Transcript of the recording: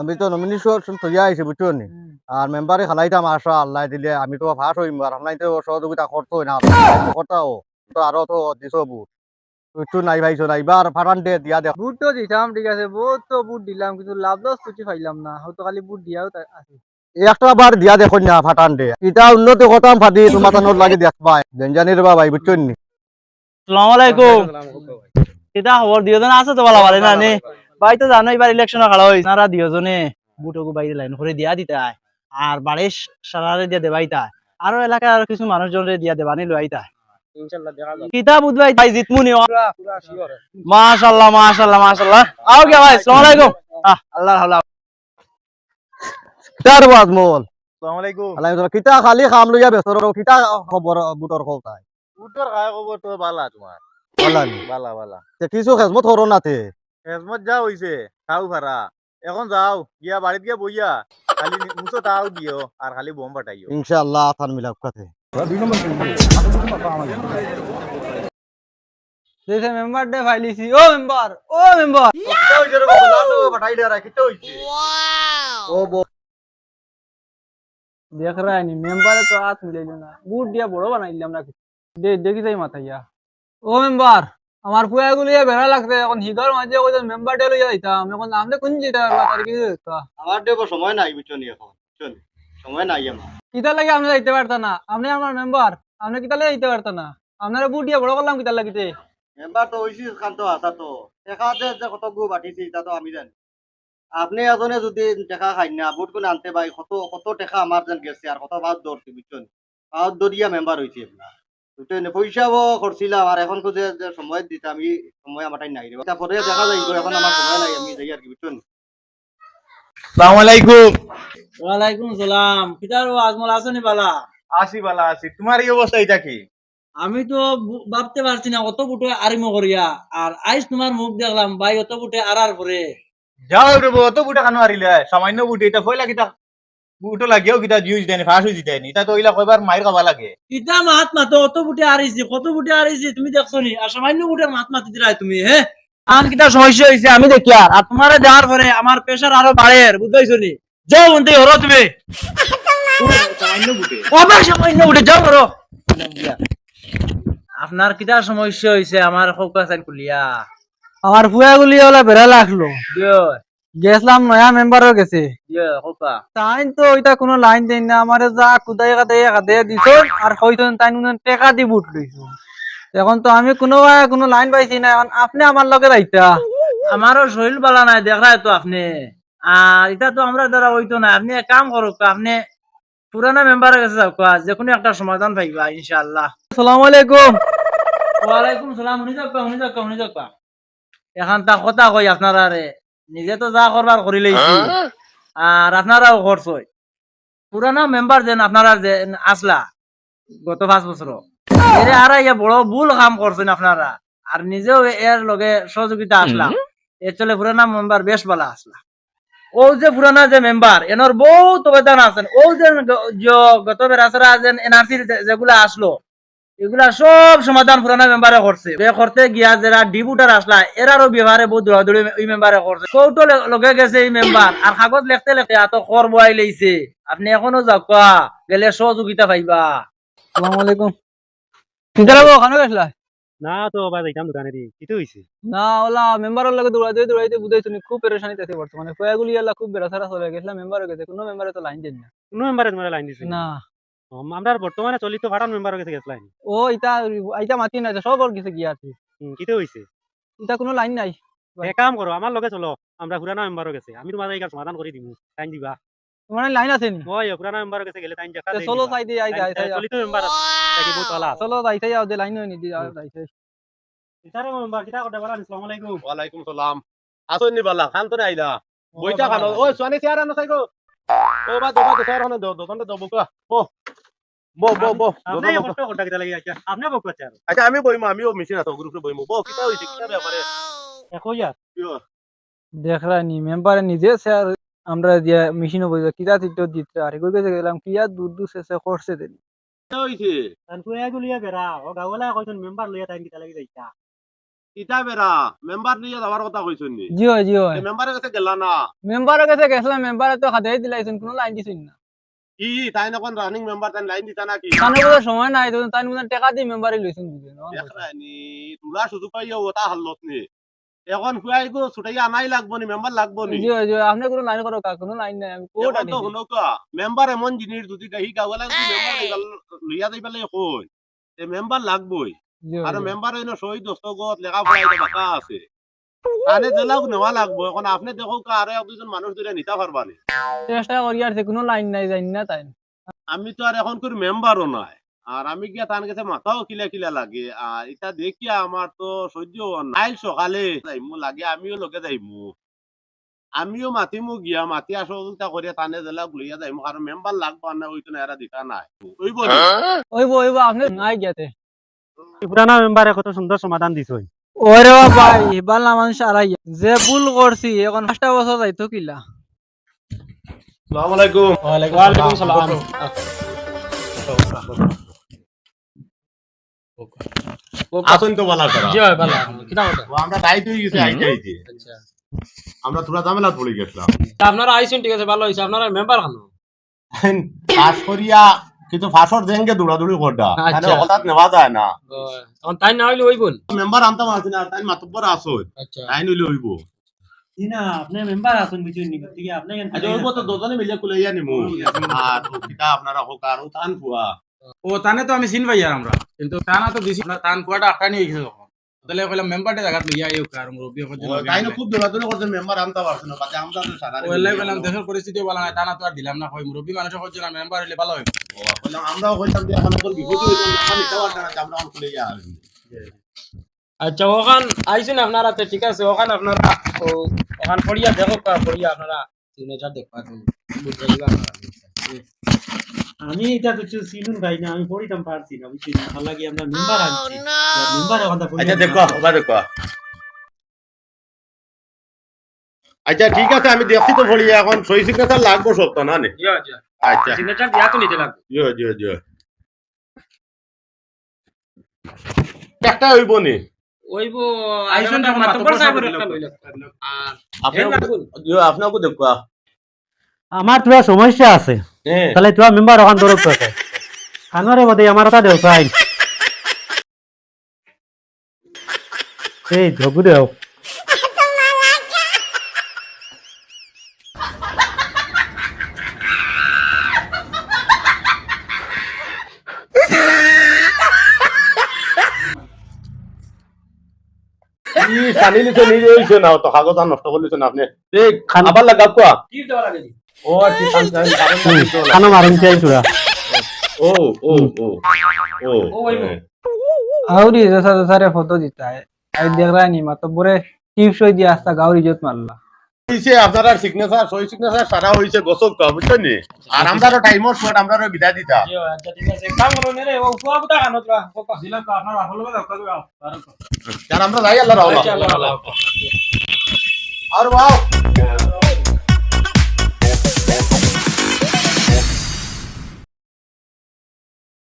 আমি তো নমিনেশন তৈয়া আইছি বুঝছ আর মেম্বারে খালাইতাম আশা আল্লাহ দিলে আমি তো ফার্স্ট হইম আর আপনার তো সহযোগিতা করতো না। করতাও তো আরও তো দিছো বুট একটু নাই ভাইছো না এবার ফাটান দে দিয়া দেখ বুট তো দিতাম ঠিক আছে বহুত তো বুট দিলাম কিন্তু লাভ লস কিছু পাইলাম না। হয়তো খালি বুট দিয়াও আছে। একটা বার দিয়া দেখো না ফাটান দে। এটা উন্নতি করতাম ফাটি তোমার লাগে দেখবাই জেনজানির বা ভাই বুঝছ নি? আলাইকুম। কিতা খবর দিওজন আছে তো বালা ভালো না নে। ভাই তো জানো এবার ইলেকশন খাড়া হইছে। নারা দিওজনে বুটকু বাইরে লাইন করে দিয়া দিতে আর বাড়ি সারারে দিয়া দেবাইতা আরও এলাকার আর কিছু মানুষজনরে দিয়া দেবানি লইতা ইনশাআল্লাহ কিতা বুধ ভাই ভাই জিতমুনি পুরা পুরা মাশাআল্লাহ মাশাআল্লাহ মাশাআল্লাহ আও গে ভাই আসসালামু আলাইকুম। আল্লাহ আল্লাহ কিতার বাজ মোল। আসসালামু আলাইকুম। আল্লাহ কিতা খালি খাম লইয়া বেসর কিতা খবর বুটর খবর উত্তর খায় খবর তো বালা তোমার বললাম বালা বালা কিছু খেজমত হরো নাতে হেজমত যা হইছে খাও ভাড়া এখন যাও গিয়া বাড়িত গিয়া বইয়া খালি মুছো তাও দিও আর খালি বোম ফাটাইও ইনশাআল্লাহ থান মিলাপ কাতে যেসে মেম্বার ডে ফাইলিছি ও মেম্বার ও মেম্বার দেখ রা নি মেম্বারে তো হাত মিলাইলো না বুট দিয়া বড় বানাইলাম না দে দেখি যাই মাথাইয়া ও মেম্বার আমার পুয়া গুলিয়া বেড়া লাগছে এখন হিগার মাঝে কই মেম্বার ডে লইয়া যাইতাম এখন আমনে কোন যেটা আমার সময় নাই বুঝছ এখন সময় নাই আমার। কিতা লাগে আপনি যাইতে পারতা না আপনি আমার মেম্বার আপনি কিতা লাগে যাইতে পারতা না আপনারা বড় করলাম কিতা লাগিতে। মেম্বার তো হইছি কান্ত আসা তো টেকাতে যে কত গু বাটিছি তা তো আমি জানি। আপনি এজনে যদি টেকা খাই না বুট কোন আনতে ভাই কত কত টেকা আমার যেন গেছে আর কত ভাত দৌড়ছি বুঝছ নি? ভাত দরিয়া মেম্বার হইছি আপনার? পয়সাও করছিলাম আর এখন যে সময় দিতে আমি সময় আমার নাই রে তারপরে দেখা এখন আমার সময় নাই আমি যাই আর কি বুঝছ নি? আসসালামু আলাইকুম। ওয়ালাইকুম সালাম। কিতার আজমল আসনি বালা? আসি বালা আসি তোমার এই অবস্থা এটা কি? আমি তো ভাবতে পারছি না অত বুটে আরিমো করিয়া আর আইস তোমার মুখ দেখলাম ভাই অত বুটে আরার পরে যাও রে অত বুটা কানো হারিলে সামান্য বুটে এটা ফয়লা কিতা বুটো লাগিও জিউজ দেনি ফাঁস জিতাইনি তা তো ওইলা কয়বার মাইর খাবা লাগে। মাত মাতো অত বুটে আরিছি কত বুটে আরিছি তুমি দেখছ নি? আর সামান্য বুটে মাত মাতি দিলাই তুমি হে? আন কিতা সমস্যা হইছে আমি দেখি আর আর তোমারে দেওয়ার পরে আমার প্রেসার আরও বাড়ের বুঝাইছো নি? যাও হরো তুমি। সামান্য বুটে আবার সামান্য বুটে যাও হরো আপনার কিতা সমস্যা হইছে আমার খোকা সাইড কুলিয়া আমার পুয়া গুলিয়া হলে বেড়া লাগল। দিও গেছিলাম নয়া মেম্বারও গেছে। তাই তো ওইটা কোনো লাইন দেন না আমারে যা কুদাই কাদাই কাদে দিছ আর কইছেন তাই নুন টেকা দি বুট লইছো এখন তো আমি কোনো কোনো লাইন পাইছি না এখন আপনি আমার লগে যাইতা। আমারও শরীর বালা নাই দেখায় তো আপনি। আর এটা তো আমরা দ্বারা হইতো না আপনি এক কাম করুক আপনি পুরানা মেম্বারের কাছে যাও কোয়া যে কোনো একটা সমাধান পাইবা ইনশাআল্লাহ। আসসালামু আলাইকুম। ওয়ালাইকুম সালাম শুনি যাক শুনি যাক শুনি যাক এখন তা কথা কই আপনারা রে নিজে তো যা করবার করি লইছি আর আপনারাও করছই পুরানা মেম্বার যেন আপনারা যে আসলা গত পাঁচ বছর এরে আর ইয়া বড় ভুল কাম করছেন আপনারা আর নিজেও এর লগে সহযোগিতা আসলা এর চলে পুরানা মেম্বার বেশ ভালো আসলা ও যে পুরানা যে মেম্বার এনার বহুত অবদান আছেন ও যে গত বেরাসরা যে এনআরসি যেগুলা আসলো এগুলা সব সমাধান পুরানা মেম্বারে করছে। বে করতে গিয়া যারা ডিবুটার আসলা এরারও ব্যবহারে বহুত দৌড়াদৌড়ি এই মেম্বারে করছে। কৌটো লগে গেছে এই মেম্বার আর কাগজ লিখতে লিখতে এত খর বয়াই লইছে আপনি এখনও যাওয়া গেলে সহযোগিতা পাইবা। আসসালামু আলাইকুম। লাগো ওখানে গেছলা না তো বা যাইতাম দোকানে দি। কিতো হইছে না ওলা মেম্বারের লগে দৌড়াইতে দৌড়াইতে বুঝাইছো নি খুব পেরেশানি আছে বর্তমানে পুয়া গুলিয়া খুব বেড়া সারা চলে গেছিলাম মেম্বারও গেছে কোনো মেম্বারে তো লাইন দেন না। কোন মেম্বারে তোমার লাইন দিছে? না। আমরা বর্তমানে চলিত ভাড়ান মেম্বার গেছে গেছ লাইন ও ইটা ইটা মাতি না সব ওর গেছে গিয়া আছে কিতো হইছে ইটা কোনো লাইন নাই এক কাম করো আমার লগে চলো আমরা পুরানা মেম্বার গেছে আমি তোমার এই সমাধান করে দিমু টাইম দিবা তোমার লাইন আছে নি ওই পুরানা মেম্বার গেছে গেলে টাইম দেখা দেই চলো দিবা। সাইডে আই যাই চলিত মেম্বার থাকি বহুত ভালো আছে চলো যাইতে যাও যে লাইন হয়নি দি যাও যাইতে ইতারে মেম্বার কিতা করতে পারা আসসালামু আলাইকুম ওয়ালাইকুম সালাম আসুন নি বালা খান তো আইলা বইটা খানো ওই সোয়ানি চেয়ার আনো ও বা দোবা তো চেয়ার আনো দো দোকানটা দবো ও বো বো বো আপনি কষ্ট করতে কিতা লাগি আচ্ছা আপনি বক করতে আচ্ছা আমি বইমু আমিও মেশিন আছে গ্রুপে বইমু বো কিতা হইছে কিতা ব্যাপারে? একই আর দেখরা নি মেম্বারে নিজে স্যার আমরা দিয়া মেশিনও কিরা তিটো দিতে আর গেলাম কিয়া দুধ দুধ শেষে করছে দেন হইছে? আনকু এগুলিয়া বেরা ও গাওলা কইছেন মেম্বার লইয়া টাইম কিতা লাগি যাইতা ইটা বেরা মেম্বার নিয়ে যাওয়ার কথা কইছেন নি? জি জি মেম্বারের কাছে গেলা না? মেম্বারের কাছে গেছিলাম মেম্বারে তো খাতে দিলাইছেন কোনো লাইন দিছেন না। কি তাই এখন রানিং মেম্বার তাই লাইন দিতা নাকি? কানে বোধ সময় নাই তো তাই মনে টাকা দিয়ে মেম্বারে লইছেন বুঝলেন দেখরানি তোরা শুধু পাইয়া ওটা হাল্লত নি। এখন খুয়াই গো ছুটাইয়া আনাই লাগবো নি মেম্বার লাগবো নি? জি জি আপনি কোনো লাইন করো কা কোনো লাইন নাই আমি কোট এখন তো শুনকা মেম্বার এমন জিনিস গাহি গাওয়ালা যদি মেম্বার লইয়া যাই পেলে কই তে মেম্বার লাগবই। আর মেম্বার হইনো শহীদ দস্তগত লেখাপড়া এটা বাঁকা আছে। তাহলে জেলাও নেওয়া লাগবো। এখন আপনি দেখো কা দুজন মানুষ ধরে নিতে পারবানি। চেষ্টা করি আর কোনো লাইন নাই জানি না তাই। আমি তো আর এখন করে মেম্বারও নাই। আর আমি গিয়া তার কাছে মাথাও কিলা কিলা লাগে। আর এটা দেখিয়া আমার তো সহ্য নাই। সকালে যাইমু লাগে আমিও লগে যাইমু। আমিও মাতিমু গিয়া মাতি সহযোগিতা করিয়া টানে জেলা লইয়া যাইমু। কারণ মেম্বার লাগবো আর না ওইতো না এরা দিতা নাই। ওই বলি ওইব ওইব আপনি নাই গেতে পুরানা মেম্বারে কত সুন্দর সমাধান দিছ ওরে ভাই বালা মানুষ যে ভুল করছি এখন পাঁচটা বছর যাইতো কিলা? আলাইকুম ওয়ালাইকুম সালাম আসুন তো বলা। করা জি হয় ভালো কিটা আমরা গেছে আইতে আইতে। আচ্ছা। আমরা তোরা ঝামেলা পড়ে গেছিলাম। আপনারা আইছেন ঠিক আছে ভালো হইছে। আপনারা মেম্বার খানো ফাঁস করিয়া কিন্তু ফাঁসর জেঙ্গে দৌড়াদৌড়ি করটা আচ্ছা। তাহলে হঠাৎ নেওয়া যায় না। তখন তাই না হইলে হইব? মেম্বার আনতাম আছে না তাই মাতব্বর আসো আচ্ছা। তাই নইলে হইব। না আপনি মেম্বার আছেন বুঝছেন নি ঠিক আছে? আপনি আচ্ছা তো মিলে কুলাইয়া নিমু। আর ও কিতা আপনারা হোক আর ও টান ও তানে তো আমি চিন পাই আর আমরা। কিন্তু টানা তো দিছি তান টান কুয়াটা আটকানি হয়ে গেছে তখন। তাহলে কইলাম মেম্বারটা জায়গা লইয়া আইও কার মুরব্বী হচ্ছে তাই না খুব দৌড়াদৌড়ি করছেন মেম্বার আনতে পারছেন না বাকি আমরা তো সারা ও এলাই কইলাম দেশের পরিস্থিতি ভালো না টানা তো আর দিলাম না কই মুরব্বী মানুষ হচ্ছে না মেম্বার হইলে ভালো হয়। কইলাম আমরাও কইতাম যে এখন ওর বিপদ হইতো না আমি পারতাম না আমরা এখন কুলাইয়া আসবি আচ্ছা ওখান আইছেন আপনারা তো ঠিক আছে ওখান আপনারা ও ওখান পড়িয়া দেখো কা পড়িয়া আপনারা সিগনেচার দেখবা তুমি বুঝতে পারবা আমি এটা কিছু সিনুন ভাই না আমি পড়িতাম পারছি না বুঝছি না ভালো লাগে আমরা মেম্বার আনছি। মেম্বার ওখান আচ্ছা দেখো ওবা দেখো। আচ্ছা ঠিক আছে আমি দেখছি তো ভরিয়া এখন। সই সিগনেচার লাগবো সব তো না? নে আচ্ছা। সিগনেচার দিয়া তো নিতে লাগবে। জিও জিও জিও। একটা হইব নি? ওইবো মাতব্বর মাতব্বর সাহেবের একটা। লইলা আর আপনাকে দেখো। আমার তোরা সমস্যা আছে। তাহলে তোরা মেম্বার ওখান ধরো তো খানোরে মধ্যে আমার ওটা দেও চাই এই ধবু দেও। কি সানি লিছে নিজে তো নষ্ট করলিছে না আপনি। এই আবার লাগা কোয়া কি দেওয়া লাগে ও কি সান সান খানো মারুন চাই তোরা ও ও ও ও ও, হইবো। আউরি জেসা জেসারে ফটো দিতা है আই দেখ रहा नहीं मतलब बुरे টিপস হই দিয়া আস্তা গাউরি ইজ্জত মারলা হইছে আপনার সিগনেচার সই সিগনেচার সারা হইছে গসক কা বুঝছেন নি আর আমরারও টাইমর শর্ট আমরারও বিদায় দিতা আচ্ছা ঠিক আছে কাম করো নে ও ফুয়া বুটা খানো তোরা কোকা দিলাম তো আপনার ভালো লাগে আপনাকে আর আমরা যাই আল্লাহ রাওলা আচ্ছা আল্লাহ আল্লাহ আর বাও